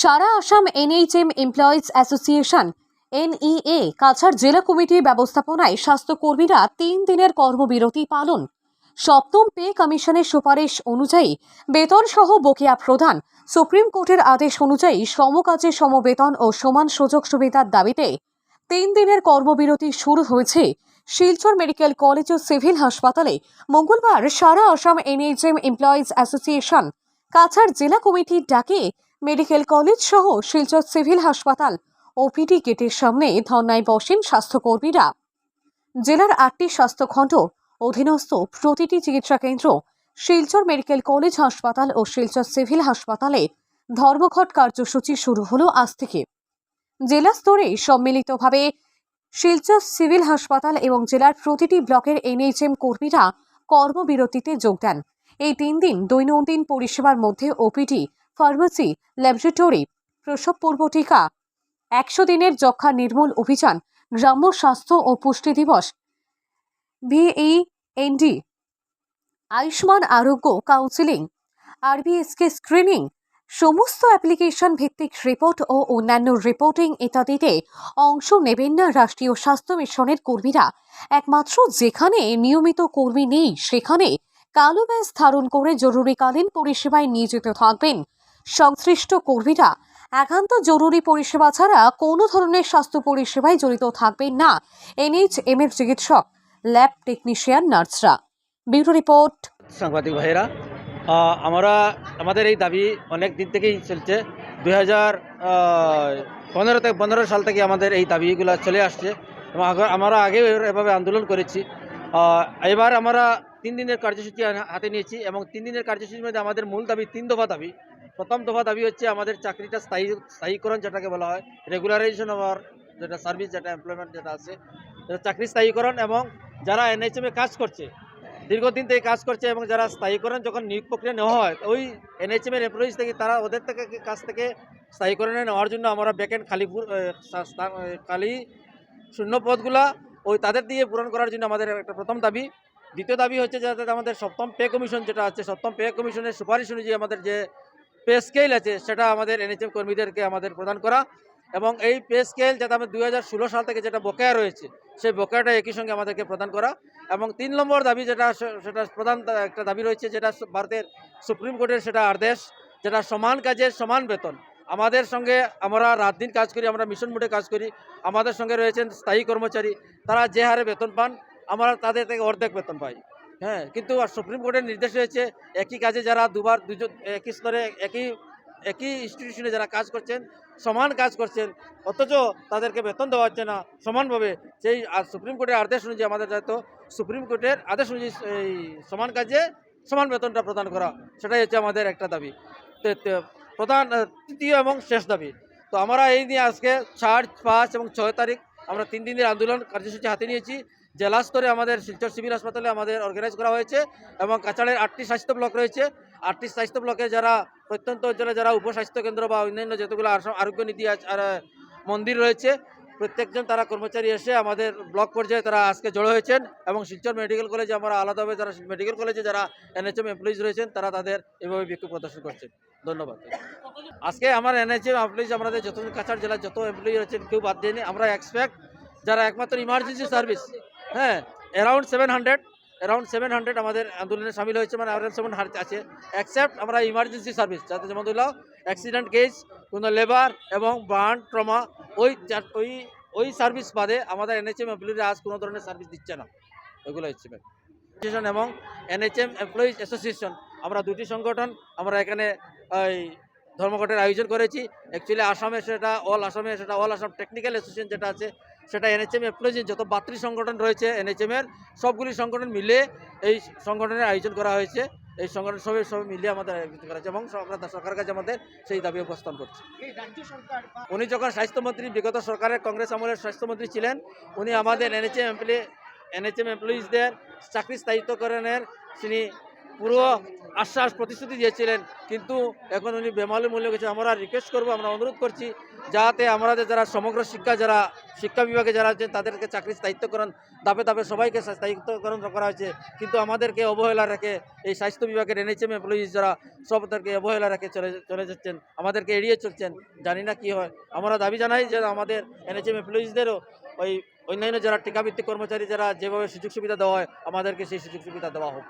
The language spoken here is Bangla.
সারা Assam NHM employees association, NEA, Cachar জেলা কমিটির ব্যবস্থাপনায় স্বাস্থ্যকর্মীরা তিন দিনের কর্মবিরতি পালন। সপ্তম পে কমিশনের সুপারিশ অনুযায়ী বেতন সহ বকেয়া প্রদান, সুপ্রিম কোর্টের আদেশ অনুযায়ী সমকাজে সমবেতন ও সমান সুযোগ সুবিধার দাবিতে তিন দিনের কর্মবিরতি শুরু হয়েছে। শিলচর মেডিকেল কলেজ ও সিভিল হাসপাতালে মঙ্গলবার সারা Assam NHM employees association, Cachar জেলা কমিটির ডাকে মেডিকেল কলেজ সহ শিলচর সিভিল হাসপাতাল ওপিডি গেটের সামনে ধর্নায় বসেন স্বাস্থ্যকর্মীরা। জেলার আটটি স্বাস্থ্যখণ্ড অধীনস্থ প্রতিটি চিকিৎসা কেন্দ্র শিলচর মেডিকেল কলেজ হাসপাতাল ও শিলচর সিভিল হাসপাতালে ধর্মঘট কার্যসূচি শুরু হলো আজ থেকে। জেলা স্তরে সম্মিলিতভাবে শিলচর সিভিল হাসপাতাল এবং জেলার প্রতিটি ব্লকের এনএইচএম কর্মীরা কর্মবিরতিতে যোগ দেন। এই তিন দিন দৈনন্দিন পরিষেবার মধ্যে ওপিডি ফার্মেসি, ল্যাবরেটরি, প্রসব পূর্ব টিকা, একশো দিনের যক্ষা নির্মূল অভিযান, গ্রাম্য স্বাস্থ্য ও পুষ্টি দিবস VEND Ayushman Arogya counselling, RBSK screening, সমস্ত অ্যাপ্লিকেশন ভিত্তিক রিপোর্ট ও অন্যান্য রিপোর্টিং ইত্যাদিতে অংশ নেবেন না রাষ্ট্রীয় স্বাস্থ্য মিশনের কর্মীরা। একমাত্র যেখানে নিয়মিত কর্মী নেই, সেখানে কালো ব্যাস ধারণ করে জরুরিকালীন পরিষেবায় নিয়োজিত থাকবেন। সংশ্লিষ্ট কর্মীরা একান্ত জরুরি পরিষেবা ছাড়া কোনো ধরনের স্বাস্থ্য পরিষেবায় জড়িত থাকবেন না। এনএইচএম এর চিকিৎসক, ল্যাব টেকনিশিয়ান, নার্সরা। Bureau report. সাংবাদিক ভাইয়েরা আমরা, আমাদের এই দাবি অনেক দিন থেকেই চলছে। দুই হাজার পনেরো থেকে পনেরো সাল থেকে আমাদের এই দাবিগুলো চলে আসছে। এবং আমরা আগেও এভাবে আন্দোলন করেছি। এবার আমরা তিন দিনের কার্যসূচি হাতে নিয়েছি এবং তিন দিনের কার্যসূচির মধ্যে আমাদের মূল দাবি, তিন দফা দাবি। প্রথম দফা দাবি হচ্ছে আমাদের চাকরিটা স্থায়ী স্থায়ীকরণ যেটাকে বলা হয় রেগুলারাইজেশন অফ যেটা সার্ভিস যেটা এমপ্লয়মেন্ট যেটা আছে চাকরি স্থায়ীকরণ এবং যারা এনএইচএমে কাজ করছে দীর্ঘদিন থেকে কাজ করছে এবং যারা স্থায়ীকরণ যখন নিয়োগ প্রক্রিয়া নেওয়া হয় ওই এনএইচএম এর এমপ্লয়িজ থেকে তারা ওদের থেকে কাছ থেকে স্থায়ীকরণে নেওয়ার জন্য আমরা ব্যাকেন্ড খালি পূর- এ, সা- স্থান- এ, খালি শূন্য পদগুলা ওই তাদের দিয়ে পূরণ করার জন্য আমাদের একটা প্রথম দাবি। দ্বিতীয় দাবি হচ্ছে যাতে আমাদের সপ্তম পে কমিশন যেটা আছে সপ্তম পে কমিশনের সুপারিশ অনুযায়ী আমাদের যে পে স্কেল আছে, সেটা আমাদের এনএইচএম কর্মীদেরকে আমাদের প্রদান করা এবং এই পে স্কেল যাতে আমাদের দু হাজার ষোলো সাল থেকে যেটা বকেয়া রয়েছে, সেই বকেয়াটা একই সঙ্গে আমাদেরকে প্রদান করা এবং তিন নম্বর দাবি যেটা সেটা প্রধান একটা দাবি রয়েছে যেটা ভারতের সুপ্রিম কোর্টের সেটা আদেশ, যেটা সমান কাজের সমান বেতন। আমাদের সঙ্গে আমরা রাত দিন কাজ করি, আমরা মিশন মোডে কাজ করি, আমাদের সঙ্গে রয়েছেন স্থায়ী কর্মচারী, তারা যে হারে বেতন পান, আমরা তাদের থেকে অর্ধেক বেতন পাই। হ্যাঁ কিন্তু সুপ্রিম কোর্টের নির্দেশ রয়েছে, একই কাজে যারা দুবার, দুজন, একই স্তরে, একই একই ইনস্টিটিউশনে যারা কাজ করছেন, সমান কাজ করছেন, অথচ তাদেরকে বেতন দেওয়া হচ্ছে না সমানভাবে, সেই আর সুপ্রিম কোর্টের আদেশ অনুযায়ী আমাদের দায়িত্ব, সুপ্রিম কোর্টের আদেশ অনুযায়ী এই সমান কাজে সমান বেতনটা প্রদান করা, সেটাই হচ্ছে আমাদের একটা দাবি। তো তো, প্রধান, তৃতীয় এবং শেষ দাবি। তো আমরা এই নিয়ে আজকে চার, পাঁচ এবং ছয় তারিখ আমরা তিন দিনের আন্দোলন কার্যসূচি হাতে নিয়েছি। জেলা স্তরে আমাদের শিলচর সিভিল হাসপাতালে আমাদের অর্গানাইজ করা হয়েছে এবং কাছাড়ের আটটি স্বাস্থ্য ব্লক রয়েছে। আটটি স্বাস্থ্য ব্লকে যারা প্রত্যন্ত অঞ্চলে যারা উপস্বাস্থ্য কেন্দ্র বা অন্যান্য যতগুলো আরোগ্য নীতি মন্দির রয়েছে, প্রত্যেকজন তারা কর্মচারী এসে আমাদের ব্লক পর্যায়ে তারা আজকে জড়ো হয়েছেন এবং শিলচর মেডিকেল কলেজে আমরা আলাদাভাবে যারা মেডিকেল কলেজে যারা এনএচএম এমপ্লয়িজ রয়েছেন, তারা তাদের এভাবে বিক্ষোভ প্রদর্শন করছেন। ধন্যবাদ। আজকে আমার এনএচএম এমপ্লয়িজ আমাদের যত কাছাড় জেলার যত এমপ্লয়ি রয়েছেন, কেউ বাদ দেয়নি। আমরা এক্সপেক্ট যারা একমাত্র ইমার্জেন্সি সার্ভিস হ্যাঁ around seven hundred around seven hundred আমাদের আন্দোলনে সামিল হয়েছে মানে অ্যারাউন্ড সেভেন আছে। অ্যাকসেপ্ট আমরা ইমার্জেন্সি সার্ভিস যাতে যেমন ধরলাম অ্যাক্সিডেন্ট কেস কোনো লেবার এবং বার্ন ট্রমা ওই ওই ওই সার্ভিস বাদে আমাদের এনএচএম এমপ্লয়িরা আজ কোনো ধরনের সার্ভিস দিচ্ছে না। ওইগুলো হচ্ছে অ্যাসোসিয়েশন এবং এনএচএম এমপ্লয়িজ অ্যাসোসিয়েশন আমরা দুটি সংগঠন, আমরা এখানে, ওই ধর্মঘটের আয়োজন করেছি। অ্যাকচুয়ালি আসামে সেটা অল আসামে সেটা অল আসাম টেকনিক্যাল অ্যাসোসিয়েশন যেটা আছে সেটা এনএচএম এমপ্লয়িজ যত বাতৃ সংগঠন রয়েছে এনএচএম এর সবগুলি সংগঠন মিলে এই সংগঠনের আয়োজন করা হয়েছে। এই সংগঠন সবাই সবাই মিলে আমাদের আয়োজন করা হয়েছে এবং আমরা সরকারের কাছে আমাদের সেই দাবি উপস্থাপন করছি। উনি যখন স্বাস্থ্যমন্ত্রী বিগত সরকারের কংগ্রেস আমলের স্বাস্থ্যমন্ত্রী ছিলেন উনি আমাদের এনএচএম এমপ্লয়ি এনএচএম এমপ্লয়িজদের চাকরি স্থায়িত্বকরণের তিনি পুরো আশ্বাস প্রতিশ্রুতি দিয়েছিলেন, কিন্তু এখন উনি বেমালুম মূল্য গেছে। আমরা রিকোয়েস্ট করব, আমরা অনুরোধ করছি, যাতে আমাদের যারা সমগ্র শিক্ষা, যারা শিক্ষা বিভাগে যারা আছেন, তাদেরকে চাকরি স্থায়িত্বকরণ ধাপে ধাপে সবাইকে স্থায়িত্বকরণ করা হয়েছে। কিন্তু আমাদেরকে অবহেলা রেখে এই স্বাস্থ্য বিভাগের এনএইচএম এমপ্লয়িজ যারা, সব তাদেরকে অবহেলা রেখে চলে চলে যাচ্ছেন, আমাদেরকে এড়িয়ে চলছেন। জানি না কি হয়। আমরা দাবি জানাই যে আমাদের এনএইচএম এমপ্লয়িজদেরও ওই অন্যান্য যারা টিকাভিত্তিক কর্মচারী, যারা যেভাবে সুযোগ সুবিধা দেওয়া হয়, আমাদেরকে সেই সুযোগ সুবিধা দেওয়া হোক।